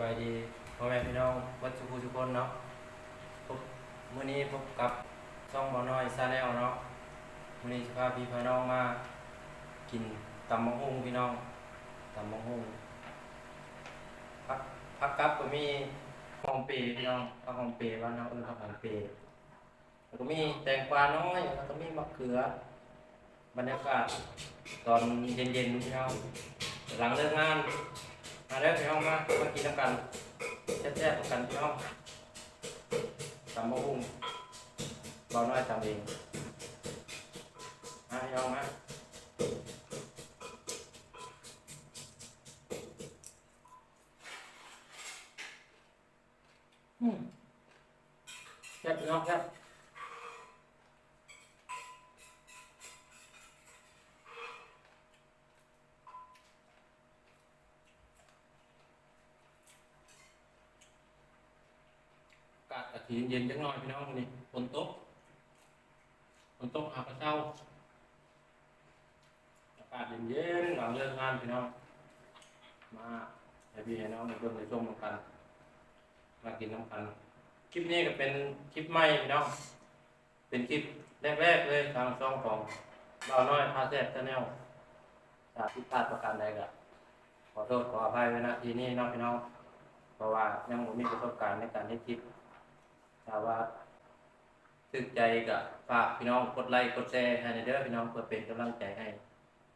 บายดีพ่อแม่พี่น้องวัดสุภูทุกคนเนาะพบมื้อนี้พบกับช่องบ่อน้อยซาแนลเนาะมื้อนี้สิพาพี่พี่น้องมากินตำมะฮุ่งพี่น้องตำมะฮุ่งพักพักกับก็มีหอมเปรย์พี่น้องผักหอมเปรย์บ้านเราเออผักหอมเปรย์แล้วก็มีแตงกวาน้อยแล้วก็มีมะเขือบรรยากาศตอนเย็นๆพี่น้องหลังเลิกงาน มาแล้วพี่น้องมามากินน้ำกันแซ่บๆกันพี่น้องตำมะฮุ่งเบาน้อยตำเองมาพี่น้องมาอืมแซ่บพี่น้องแซ่บ อากาศกะทิเย็นๆจังหน่อยพี่น้องนี่ฝนตกฝนตกหากระเช้าอากาศเย็นๆหลังเลิกงานพี่น้องมาให้พี่ให้น้องในเบิ่งในชมกันมากินน้ำกันคลิปนี้ก็เป็นคลิปใหม่พี่น้องเป็นคลิปแรกๆเลยทางช่องของเราน้อยพาแซ่บชาแนลถ้าผิดพลาดประการใดก็ขอโทษขออภัยไว้ณที่นี้น้องพี่น้อง เพราะว่ายังบ่มีประสบการณ์ในการเฮ็ดคลิป ถ้าว่าสึกใจก็ฝากพี่น้องกดไลค์กดแชร์ให้ในเด้อพี่น้องเพื่อเป็นกำลังใจให้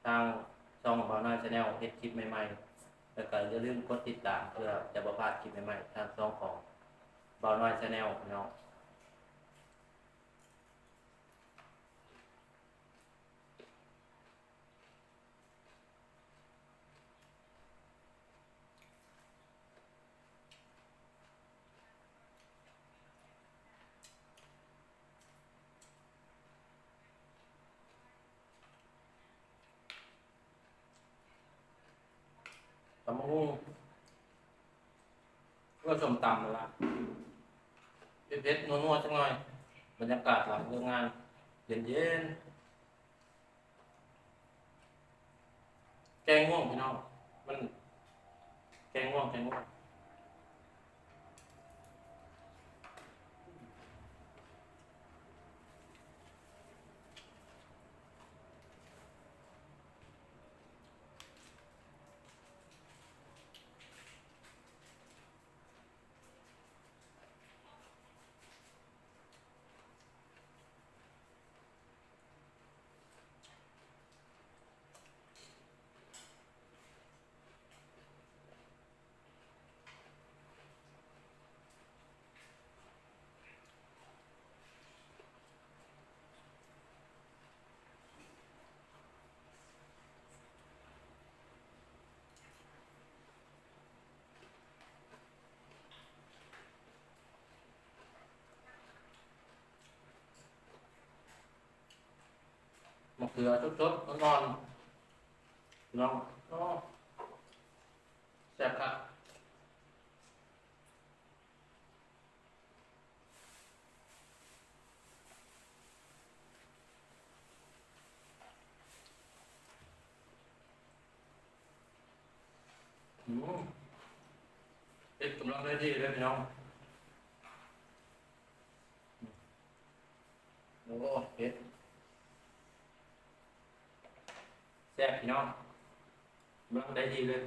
ทางช่องบ่าวน้อยชาแนลเฮ็ดคลิปใหม่ๆแล้วก็อย่าลืมกดติดตามเพื่อจะบ่พลาดคลิปใหม่ๆทางช่องของบาน้อยชาแนลพี่น้องำมะฮุ่งก็ชมตำละเผ็ดๆนัวๆจังหน่อย บรรยากาศหลังเลิกงาน เย็นๆ แกงง่วงพี่น้อง มัน แกงง่วงแกงง่วง มะเขือสดๆร้อนๆพี่น้องแซ่บครับเอ็ดกำลังได้ดีเลยพี่น้องโอ้เอ็ด แซ่บพี่น้องกำลังได้ดีเลย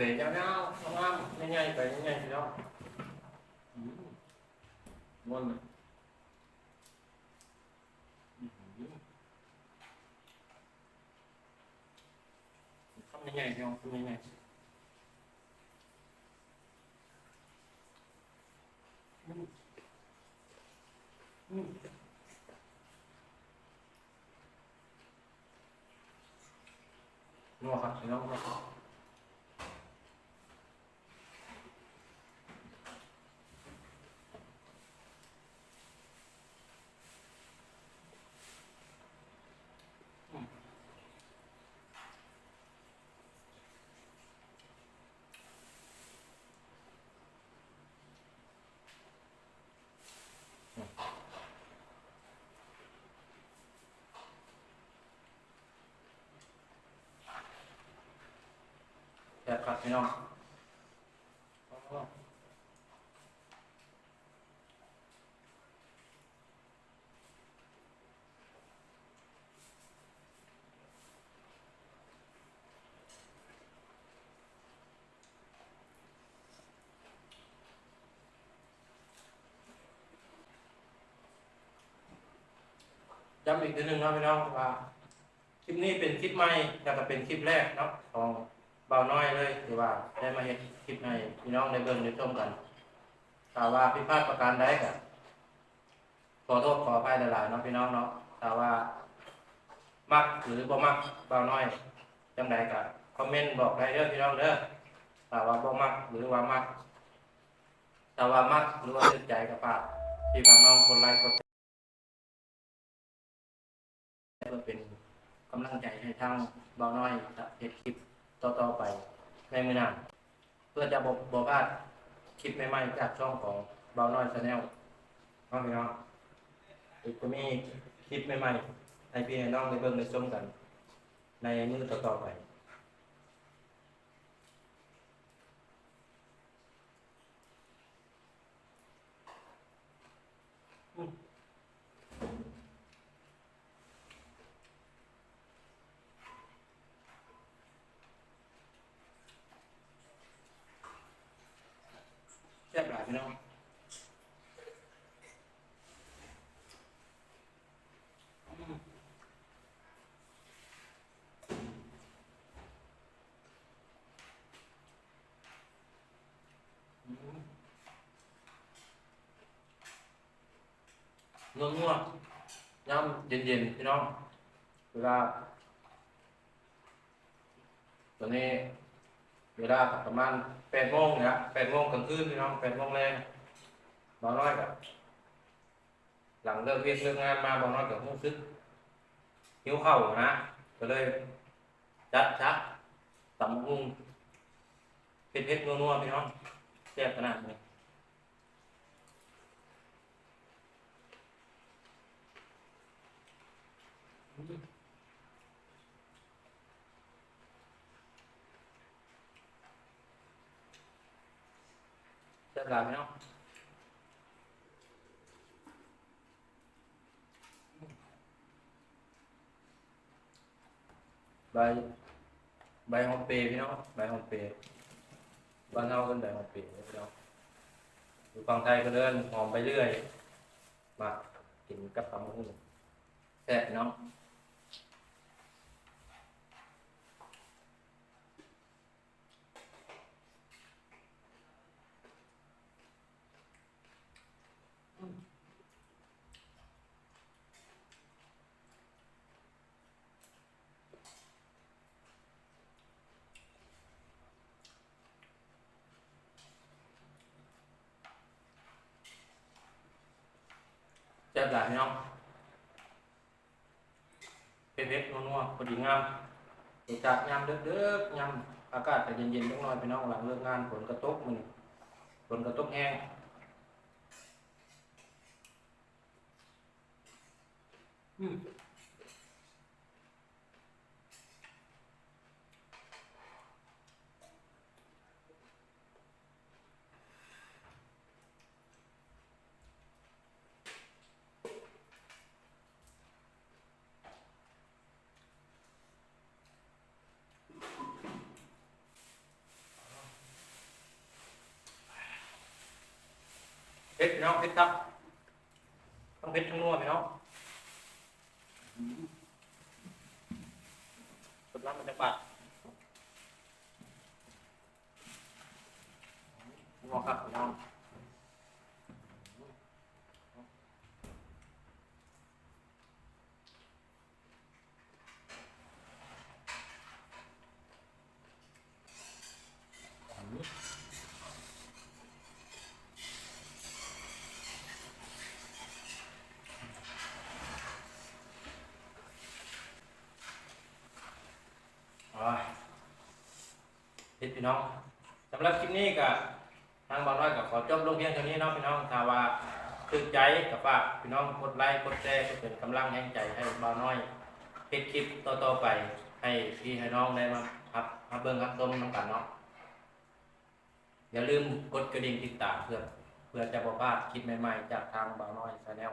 ปักหอมเป๋ยาวๆงามๆง่ายๆไปง่ายๆพี่น้องอืมม่วนเลยอื้ออทำยังไงพี่น้องทำยังไงอืมอืมนัวครับพี่น้องนัวครับ พี่น้องย้ำอีกทีหนึ่งนะพี่น้องว่าคลิปนี้เป็นคลิปใหม่แต่ก็เป็นคลิปแรกเนาะของ เบาน้อยเลยถือว่าได้มาเห็นคลิปให้พี่น้องได้เบิ่งได้ชมกันถ้าว่าผิพาดประการใดก็ขอโทษขออภัยหลายๆเนาะพี่น้องเนาะถ้าว่ามักหรือบ่มักเบาน้อยจังใดก็คอมเมนต์บอกได้เด้อพี่น้องเด้อถ้าว่าบ่มักหรือว่ามักถ้าว่ามักหรือว่าตื่นใจก็ฝากพี่น้องคนไลค์กดแชร์เพื่อเป็นกำลังใจให้ทางเบาน้อยเฮ็ดคลิป ต่อๆไปในมือหน้าเพื่อจะบอกบอกว่าดคลิปใหม่ๆจากช่องของเบาน้อยชาแนลน้องพี่น้องอีกจะมีคลิปใหม่ๆให้พี่น้องได้เบิ่งได้ชมกัน ในมือต่อๆไป แซ่บหลายพี่น้องอืมอืมนัวๆย่ำ เวลาตอนนี้เวลาประมาณแปดโมงนะแปดโมงกลางคืนพี่น้องแปดโมงแรงบางน้อยกับหลังเลิกเรียนเลิกงานมาบางน้อยกับรู้สึกหิวเข่านะก็เลยจัดชักตำหุ่งเผ็ดเผ็ดนัวๆพี่น้องแซ่บขนาดนี้ ลายพี่น้องใบใบหอมเปรย์พี่น้องใบหอมเปรย์บ้านเฮากันใบหอมเปรย์พี่น้องอยู่ฝั่งไทยก็เดินหอมไปเรื่อย มากินกับตำหุ่งแซ่บเน้อง แซ่บหลายพี่น้องเผ็ดๆนัวๆพอดีงามรสชาติยำเด้อๆยำอากาศแต่เย็นๆจังน้อยพี่น้องหลังเลิกงานฝนกระตกมื้อนี้ฝนกระตกแห้งอืม เผ็ดพี่น้องเผ็ดครับ ต้องเผ็ดทั้งนัวพี่น้องสุดล้ำมันจะบาดนัวครับพี่น้อง อ่า พี่น้องสำหรับคลิปนี้ก็ทางบางน้อยก็ขอจบลงเพียงเท่านี้เนาะพี่น้องถ้าว่าตึกใจกับฝากพี่น้องกดไลค์กดแชร์ก็เป็นกำลังแห่งใจให้บางน้อยเฮ็ดคลิปต่อๆไปให้พี่ให้น้องได้มาครับมาเบิ่งครับชมน้ำกันเนาะอย่าลืมกดกระดิ่งติดตามเพื่อเพื่อจะบ่พลาคลิปใหม่ๆ จากทางบ่าน้อยชาแนล